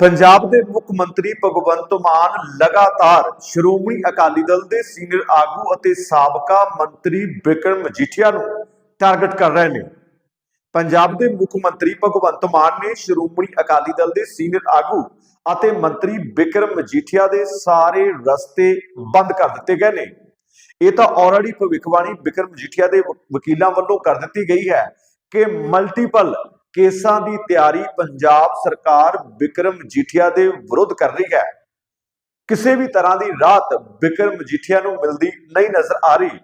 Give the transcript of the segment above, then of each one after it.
ਪੰਜਾਬ ਦੇ ਮੁੱਖ ਮੰਤਰੀ ਭਗਵੰਤ ਮਾਨ ਲਗਾਤਾਰ ਸ਼੍ਰੋਮਣੀ ਅਕਾਲੀ ਦਲ ਦੇ ਸੀਨੀਅਰ ਆਗੂ ਅਤੇ ਸਾਬਕਾ ਮੰਤਰੀ ਬਿਕਰਮ ਮਜੀਠੀਆ ਨੂੰ ਟਾਰਗੇਟ ਕਰ ਰਹੇ ਨੇ। ਪੰਜਾਬ ਦੇ ਮੁੱਖ ਮੰਤਰੀ ਭਗਵੰਤ ਮਾਨ ਨੇ ਸ਼੍ਰੋਮਣੀ ਅਕਾਲੀ ਦਲ ਦੇ ਸੀਨੀਅਰ ਆਗੂ ਅਤੇ ਮੰਤਰੀ ਬਿਕਰਮ ਮਜੀਠੀਆ ਦੇ ਸਾਰੇ ਰਸਤੇ ਬੰਦ ਕਰ ਦਿੱਤੇ ਗਏ ਨੇ। ਇਹ ਤਾਂ ਆਲਰੇਡੀ ਭਵਿੱਖਬਾਣੀ ਬਿਕਰਮ ਮਜੀਠੀਆ ਦੇ ਵਕੀਲਾਂ ਵੱਲੋਂ ਕਰ ਦਿੱਤੀ ਗਈ ਹੈ ਕਿ ਮਲਟੀਪਲ ਕੇਸਾਂ ਦੀ ਤਿਆਰੀ ਪੰਜਾਬ ਸਰਕਾਰ ਬਿਕਰਮ ਮਜੀਠੀਆ ਦੇ ਵਿਰੁੱਧ ਕਰ ਰਹੀ ਹੈ। ਕਿਸੇ ਵੀ ਤਰ੍ਹਾਂ ਦੀ ਰਾਹਤ ਬਿਕਰਮ ਮਜੀਠੀਆ ਨੂੰ ਮਿਲਦੀ ਨਹੀਂ ਨਜ਼ਰ ਆ ਰਹੀ।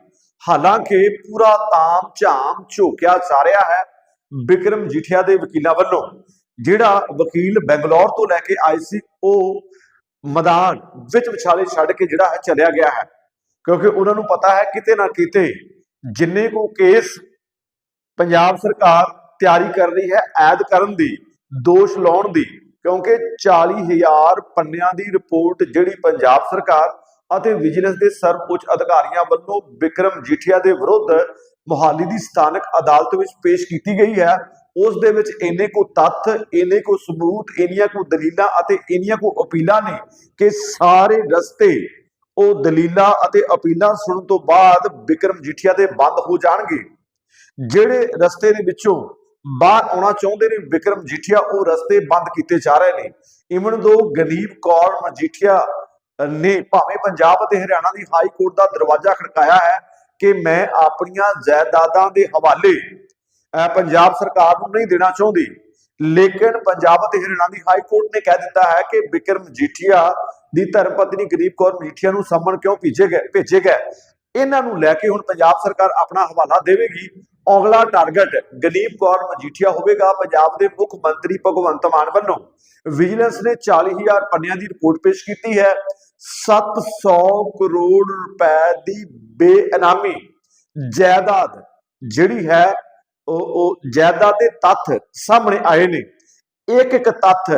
ਹਾਲਾਂਕਿ ਪੂਰਾ ਤਾਮ ਝਾਮ ਝੋਕਿਆ ਜਾ ਰਿਹਾ ਹੈ ਬਿਕਰਮ ਮਜੀਠੀਆ ਦੇ ਵਕੀਲਾਂ ਵੱਲੋਂ। ਜਿਹੜਾ ਵਕੀਲ ਬੰਗਲੌਰ ਤੋਂ ਲੈ ਕੇ ਆਏ ਸੀ, ਉਹ ਮੈਦਾਨ ਵਿੱਚ ਵਿਚਾਲੇ ਛੱਡ ਕੇ ਜਿਹੜਾ ਹੈ ਚਲਿਆ ਗਿਆ ਹੈ। ਕਿਉਂਕਿ ਉਹਨਾਂ ਨੂੰ ਪਤਾ ਹੈ ਕਿਤੇ ਨਾ ਕਿਤੇ ਜਿੰਨੇ ਕੋ ਕੇਸ ਪੰਜਾਬ ਸਰਕਾਰ ਤਿਆਰੀ ਕਰ ਰਹੀ ਹੈ ਐਦ ਕਰਨ ਦੀ, ਦੋਸ਼ ਲਾਉਣ ਦੀ, ਕਿਉਂਕਿ 40000 ਪੰਨਿਆਂ ਦੀ ਰਿਪੋਰਟ ਜਿਹੜੀ ਪੰਜਾਬ ਸਰਕਾਰ ਅਤੇ ਵਿਜੀਲੈਂਸ ਦੇ ਸਰਵਉੱਚ ਅਧਿਕਾਰੀਆਂ ਵੱਲੋਂ ਵਿਕਰਮ ਜੀਠੀਆ ਦੇ ਵਿਰੁੱਧ ਮੁਹਾਲੀ ਦੀ ਸਥਾਨਕ ਅਦਾਲਤ ਵਿੱਚ ਪੇਸ਼ ਕੀਤੀ ਗਈ ਹੈ। ਉਸ ਦੇ ਵਿੱਚ ਇੰਨੇ ਕੋ ਤੱਥ, ਇੰਨੇ ਕੋ ਸਬੂਤ, ਇੰਨੀਆਂ ਕੋ ਦਲੀਲਾਂ ਅਤੇ ਇੰਨੀਆਂ ਕੋ ਅਪੀਲਾਂ ਨੇ ਕਿ ਸਾਰੇ ਰਸਤੇ ਉਹ ਦਲੀਲਾਂ ਅਤੇ ਅਪੀਲਾਂ ਸੁਣਨ ਤੋਂ ਬਾਅਦ ਵਿਕਰਮ ਜੀਠੀਆ ਦੇ ਬੰਦ ਹੋ ਜਾਣਗੇ। ਜਿਹੜੇ ਰਸਤੇ ਦੇ ਵਿੱਚੋਂ ਬਾਹਰ ਆਉਣਾ ਚਾਹੁੰਦੇ ਨੇ ਵਿਕਰਮ ਜੀਠੀਆ ਉਹ ਰਸਤੇ ਬੰਦ ਕੀਤੇ ਜਾ ਰਹੇ ਨੇ। ਇਵਨ ਦੋ ਗਨੀਬ ਕੌਰ ਮਜੀਠੀਆ ਨੇ ਭਾਵੇਂ ਪੰਜਾਬ ਅਤੇ ਹਰਿਆਣਾ ਦੀ ਹਾਈ ਕੋਰਟ ਦਾ ਦਰਵਾਜ਼ਾ ਖੜਕਾਇਆ ਹੈ ਕਿ ਮੈਂ ਆਪਣੀਆਂ ਜਾਇਦਾਦਾਂ ਦੇ ਹਵਾਲੇ ਅਹ, ਪੰਜਾਬ ਸਰਕਾਰ ਨੂੰ ਨਹੀਂ ਦੇਣਾ ਚਾਹੁੰਦੀ। ਲੇਕਿਨ ਪੰਜਾਬ ਅਤੇ ਹਰਿਆਣਾ ਦੀ ਹਾਈ ਕੋਰਟ ਨੇ ਕਹਿ ਦਿੱਤਾ ਹੈ ਕਿ ਵਿਕਰਮ ਮਜੀਠੀਆ ਦੀ ਧਰਮ ਪਤਨੀ ਗਰੀਬ ਕੌਰ ਮਜੀਠੀਆ ਨੂੰ ਸੰਮਨ ਕਿਉਂ ਭੇਜੇ ਗਏ ਭੇਜੇ ਗਏ? ਇਹਨਾਂ ਨੂੰ ਲੈ ਕੇ ਹੁਣ ਪੰਜਾਬ ਸਰਕਾਰ ਆਪਣਾ ਹਵਾਲਾ ਦੇਵੇਗੀ। ਅਗਲਾ ਟਾਰਗੇਟ ਗਨੀਪ ਕੌਰ ਮਜੀਠੀਆ ਹੋਵੇਗਾ, ਪੰਜਾਬ ਦੇ ਮੁੱਖ ਮੰਤਰੀ ਭਗਵੰਤ ਮਾਨ ਵੱਲੋਂ। ਵਿਜੀਲੈਂਸ ਨੇ 40000 ਪੰਨਿਆਂ ਦੀ ਰਿਪੋਰਟ ਪੇਸ਼ ਕੀਤੀ ਹੈ। 700 ਕਰੋੜ ਰੁਪਏ ਦੀ ਬੇਇਨਾਮੀ ਜਾਇਦਾਦ ਜਿਹੜੀ ਹੈ, ਉਹ ਉਹ ਜਾਇਦਾਦ ਦੇ ਤੱਥ ਸਾਹਮਣੇ ਆਏ ਨੇ। ਇੱਕ ਇੱਕ ਤੱਥ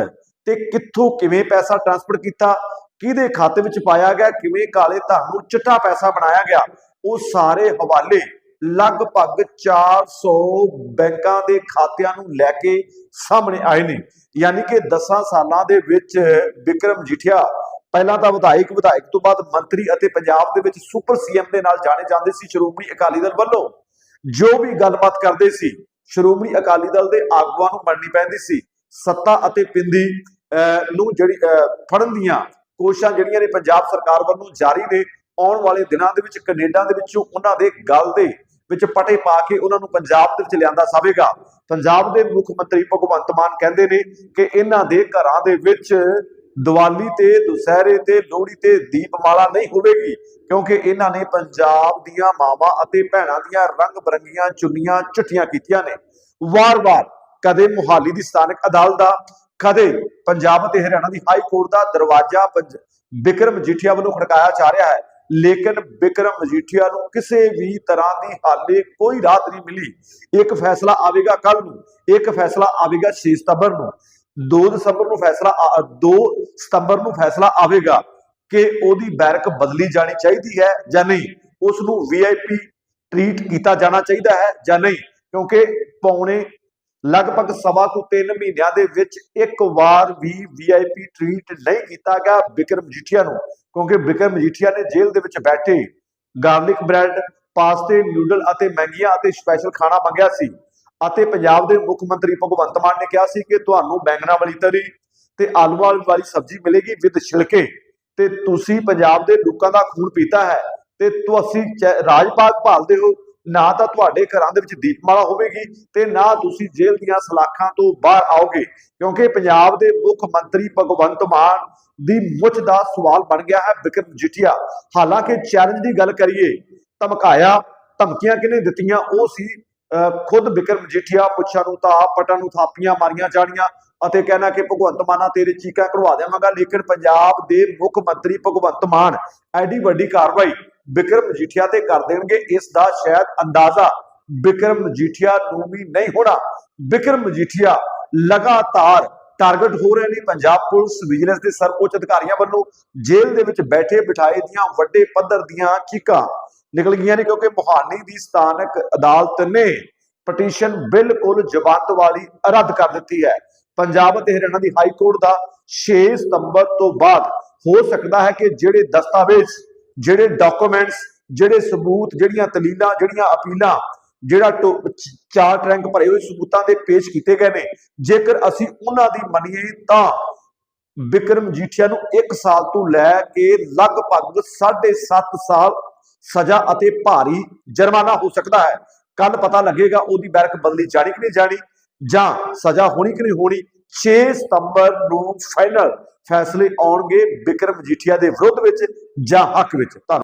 ਤੇ ਕਿੱਥੋਂ ਕਿਵੇਂ ਪੈਸਾ ਟ੍ਰਾਂਸਫਰ ਕੀਤਾ, ਕਿਹਦੇ ਖਾਤੇ ਵਿੱਚ ਪਾਇਆ ਗਿਆ, ਕਿਵੇਂ ਕਾਲੇ ਧਨ ਨੂੰ ਚਿੱਟਾ ਪੈਸਾ ਬਣਾਇਆ ਗਿਆ, ਉਹ ਸਾਰੇ ਹਵਾਲੇ ਲਗਭਗ 400 ਬੈਂਕਾਂ ਦੇ ਖਾਤਿਆਂ ਨੂੰ ਲੈ ਕੇ ਸਾਹਮਣੇ ਆਏ ਨੇ। ਯਾਨੀ ਕਿ 10 ਸਾਲਾਂ ਦੇ ਵਿੱਚ ਵਿਕਰਮ ਜੀਠਿਆ ਪਹਿਲਾਂ ਤਾਂ ਵਿਧਾਇਕ ਵਿਧਾਇਕ ਤੋਂ ਬਾਅਦ ਮੰਤਰੀ ਅਤੇ ਪੰਜਾਬ ਦੇ ਵਿੱਚ ਸੁਪਰ ਸੀਐਮ ਦੇ ਨਾਲ ਜਾਣੇ ਜਾਂਦੇ ਸੀ ਸ਼੍ਰੋਮਣੀ ਅਕਾਲੀ ਦਲ ਵੱਲੋਂ। ਜੋ ਵੀ ਗੱਲਬਾਤ ਕਰਦੇ ਸੀ ਸ਼੍ਰੋਮਣੀ ਅਕਾਲੀ ਦਲ ਦੇ ਆਗੂਆਂ ਨੂੰ ਮੰਨਣੀ ਪੈਂਦੀ ਸੀ। ਸੱਤਾ ਅਤੇ ਪਿੰਦੀ ਅਹ, ਨੂੰ ਜਿਹੜੀ ਫੜਨ ਦੀਆਂ ਕੋਸ਼ਿਸ਼ਾਂ ਜਿਹੜੀਆਂ ਨੇ ਪੰਜਾਬ ਸਰਕਾਰ ਵੱਲੋਂ ਜਾਰੀ ਨੇ ਆਉਣ ਵਾਲੇ ਦਿਨਾਂ ਦੇ ਵਿੱਚ ਕੈਨੇਡਾ ਦੇ ਵਿੱਚੋਂ ਉਹਨਾਂ ਦੇ ਗੱਲ ਦੇ ਵਿੱਚ ਪਟੇ ਪਾ ਕੇ ਉਹਨਾਂ ਨੂੰ ਪੰਜਾਬ ਦੇ ਵਿੱਚ ਲਿਆਂਦਾ ਜਾਵੇਗਾ। ਪੰਜਾਬ ਦੇ ਮੁੱਖ ਮੰਤਰੀ ਭਗਵੰਤ ਮਾਨ ਕਹਿੰਦੇ ਨੇ ਕਿ ਇਹਨਾਂ ਦੇ ਘਰਾਂ ਦੇ ਵਿੱਚ ਦੀਵਾਲੀ ਤੇ, ਦੁਸਹਿਰੇ ਤੇ, ਲੋਹੜੀ ਤੇ ਦੀਪਮਾਲਾ ਨਹੀਂ ਹੋਵੇਗੀ, ਕਿਉਂਕਿ ਇਹਨਾਂ ਨੇ ਪੰਜਾਬ ਦੀਆਂ ਮਾਵਾਂ ਅਤੇ ਭੈਣਾਂ ਦੀਆਂ ਰੰਗ ਬਰੰਗੀਆਂ ਚੁੰਨੀਆਂ ਚਿੱਠੀਆਂ ਕੀਤੀਆਂ ਨੇ। ਵਾਰ-ਵਾਰ ਕਦੇ ਮੁਹਾਲੀ ਦੀ ਸਥਾਨਕ ਅਦਾਲਤ ਦਾ ਕਦੇ ਪੰਜਾਬ ਅਤੇ ਹਰਿਆਣਾ ਦੀ ਹਾਈ ਕੋਰਟ ਦਾ ਦਰਵਾਜ਼ਾ ਪੰਜ- ਬਿਕਰਮ ਮਜੀਠੀਆ ਵੱਲੋਂ ਖੜਕਾਇਆ ਜਾ ਰਿਹਾ ਹੈ। ਲੇਕਿਨ ਬਿਕਰਮ ਮਜੀਠੀਆ ਨੂੰ ਕਿਸੇ ਵੀ ਤਰ੍ਹਾਂ ਦੀ ਹਾਲੇ ਕੋਈ ਰਾਹਤ ਨਹੀਂ ਮਿਲੀ। ਇੱਕ ਫੈਸਲਾ ਆਵੇਗਾ ਕੱਲ ਨੂੰ, ਇੱਕ ਫੈਸਲਾ ਆਵੇਗਾ 6 ਸਤੰਬਰ ਨੂੰ। 2 ਦਸੰਬਰ ਨੂੰ ਫੈਸਲਾ 2 ਸਤੰਬਰ ਨੂੰ ਫੈਸਲਾ ਆਵੇਗਾ ਕਿ ਉਹਦੀ ਬੈਰਕ ਬਦਲੀ ਜਾਣੀ ਚਾਹੀਦੀ ਹੈ ਜਾਂ ਨਹੀਂ। ਉਸ ਨੂੰ ਵੀਆਈਪੀ ਟ੍ਰੀਟ ਕੀਤਾ ਜਾਣਾ ਚਾਹੀਦਾ ਹੈ ਜਾਂ ਨਹੀਂ, ਕਿਉਂਕਿ ਪੌਣੇ ਲਗਭਗ ਸਵਾ ਤੋਂ 3 ਮਹੀਨਿਆਂ ਦੇ ਵਿੱਚ ਇੱਕ ਵਾਰ ਵੀ ਵੀਆਈਪੀ ਟ੍ਰੀਟ ਨਹੀਂ ਕੀਤਾ ਗਿਆ ਵਿਕਰਮ ਮਜੀਠੀਆ ਨੂੰ, ਕਿਉਂਕਿ ਵਿਕਰਮ ਮਜੀਠੀਆ ਨੇ ਜੇਲ੍ਹ ਦੇ ਵਿੱਚ ਬੈਠੇ, ਗਾਰਲਿਕ ਬ੍ਰੈਡ, ਪਾਸਤੇ ਨੂਡਲ ਅਤੇ ਮਹਿੰਗੀਆਂ ਅਤੇ ਸਪੈਸ਼ਲ ਖਾਣਾ ਮੰਗਿਆ ਸੀ ਅਤੇ ਪੰਜਾਬ ਦੇ ਮੁੱਖ ਮੰਤਰੀ ਭਗਵੰਤ ਮਾਨ ਨੇ ਕਿਹਾ ਸੀ ਕਿ ਤੁਹਾਨੂੰ ਬੈਂਗਣਾ ਵਾਲੀ ਤਰੀ ਤੇ ਆਲੂਆਂ ਵਾਲੀ ਸਬਜ਼ੀ ਮਿਲੇਗੀ ਵਿਦ ਛਿਲਕੇ ਤੇ ਤੁਸੀਂ ਪੰਜਾਬ ਦੇ ਲੋਕਾਂ ਦਾ ਖੂਨ ਪੀਤਾ ਹੈ ਤੇ ਤੁਸੀਂ ਰਾਜਪਾਲ ਭਾਲਦੇ ਹੋ ਨਾ ਤਾਂ ਤੁਹਾਡੇ ਘਰਾਂ ਦੇ ਵਿੱਚ ਦੀਪਮਾਲਾ ਹੋਵੇਗੀ ਤੇ ਨਾ ਤੁਸੀਂ ਜੇਲ੍ਹ ਦੀਆਂ ਸਲਾਖਾਂ ਤੋਂ ਬਾਹਰ ਆਓਗੇ ਕਿਉਂਕਿ ਪੰਜਾਬ ਦੇ ਮੁੱਖ ਮੰਤਰੀ ਭਗਵੰਤ ਮਾਨ ਦੀ ਮੁੱਛ ਦਾ ਸਵਾਲ ਬਣ ਗਿਆ ਹੈ ਵਿਕਰਮ ਜੀਠੀਆ। ਹਾਲਾਂਕਿ ਚੈਲੰਜ ਦੀ ਗੱਲ ਕਰੀਏ ਧਮਕਾਇਆ ਧਮਕੀਆਂ ਕਿਹਨੇ ਦਿੱਤੀਆਂ? ਉਹ ਸੀ ਅਹ, ਖੁਦ ਵਿਕਰਮ ਜੀਠੀਆ। ਪੁੱਛਾਂ ਨੂੰ ਤਾਂ ਪਟਾਂ ਨੂੰ ਥਾਪੀਆਂ ਮਾਰੀਆਂ ਜਾਣੀਆਂ ਅਤੇ ਕਹਿਣਾ ਕਿ ਭਗਵੰਤ ਮਾਨਾ ਤੇਰੇ ਚੀਕਾਂ ਕਰਵਾ ਦੇਵਾਂਗਾ ਲੇਕਿਨ ਪੰਜਾਬ ਦੇ ਮੁੱਖ ਮੰਤਰੀ ਭਗਵੰਤ ਮਾਨ ਐਡੀ ਵੱਡੀ ਕਾਰਵਾਈ ਬਿਕਰਮ ਮਜੀਠੀਆ ਤੇ ਕਰ ਦੇਣਗੇ। ਇਸ ਦਾ ਸ਼ਾਇਦ ਅੰਦਾਜ਼ਾ ਵਿਕਰਮ ਮਜੀਠੀਆ ਨੂੰ ਵੀ ਨਹੀਂ ਹੋਣਾ। ਵਿਕਰਮ ਮਜੀਠੀਆ ਲਗਾਤਾਰ ਟਾਰਗੇਟ ਹੋ ਰਹੇ ਨੇ। ਪੰਜਾਬ ਪੁਲਿਸ ਵਿਜੀਲੈਂਸ ਦੇ ਸਰਵਉੱਚ ਅਧਿਕਾਰੀਆਂ ਵੱਲੋਂ ਜੇਲ੍ਹ ਦੇ ਵਿੱਚ ਬੈਠੇ ਬਿਠਾਏ ਦੀਆਂ ਵੱਡੇ ਪੱਧਰ ਦੀਆਂ ਚੀਕਾਂ ਨਿਕਲ ਗਈਆਂ ਨੇ ਕਿਉਂਕਿ ਮੁਹਾਲੀ ਦੀ ਸਥਾਨਕ ਅਦਾਲਤ ਨੇ ਪਟੀਸ਼ਨ ਬਿਲਕੁਲ ਜ਼ਬਾਨਤ ਵਾਲੀ ਰੱਦ ਕਰ ਦਿੱਤੀ ਹੈ। ਪੰਜਾਬ ਅਤੇ ਹਰਿਆਣਾ ਦੀ ਹਾਈ ਕੋਰਟ ਦਾ 6 ਸਤੰਬਰ ਤੋਂ ਬਾਅਦ ਹੋ ਸਕਦਾ ਹੈ ਕਿ ਜਿਹੜੇ ਦਸਤਾਵੇਜ਼ ਜਿਹੜੇ ਡਾਕੂਮੈਂਟਸ ਜਿਹੜੇ ਸਬੂਤ, ਜਿਹੜੀਆਂ ਦਲੀਲਾਂ, ਜਿਹੜੀਆਂ ਅਪੀਲਾਂ, ਜਿਹੜਾ ਟੋ- ਰੈਂਕ ਭਰੇ ਹੋਏ ਸਬੂਤਾਂ ਦੇ ਪੇਸ਼ ਕੀਤੇ ਗਏ ਨੇ, ਜੇਕਰ ਅਸੀਂ ਉਹਨਾਂ ਦੀ ਮੰਨੀਏ ਤਾਂ ਵਿਕਰਮ ਜੀਠੀਆ ਨੂੰ 1 ਸਾਲ ਤੋਂ ਲੈ ਕੇ ਲਗਭਗ 7.5 ਸਾਲ ਸਜ਼ਾ ਅਤੇ ਭਾਰੀ ਜੁਰਮਾਨਾ ਹੋ ਸਕਦਾ ਹੈ। ਕੱਲ ਪਤਾ ਲੱਗੇਗਾ ਉਹਦੀ ਬੈਰਕ ਬਦਲੀ ਜਾਣੀ ਕਿ ਨਹੀਂ ਜਾਣੀ ਜਾਂ ਸਜ਼ਾ ਹੋਣੀ ਕਿ ਨਹੀਂ ਹੋਣੀ। 6 ਸਤੰਬਰ ਨੂੰ ਫਾਈਨਲ ਫੈਸਲੇ ਆਉਣਗੇ ਬਿਕਰਮ ਜੀਠੀਆ ਦੇ ਵਿਰੁੱਧ ਵਿੱਚ ਜਾਂ ਹੱਕ ਵਿੱਚ। ਧੰਨਵਾਦ।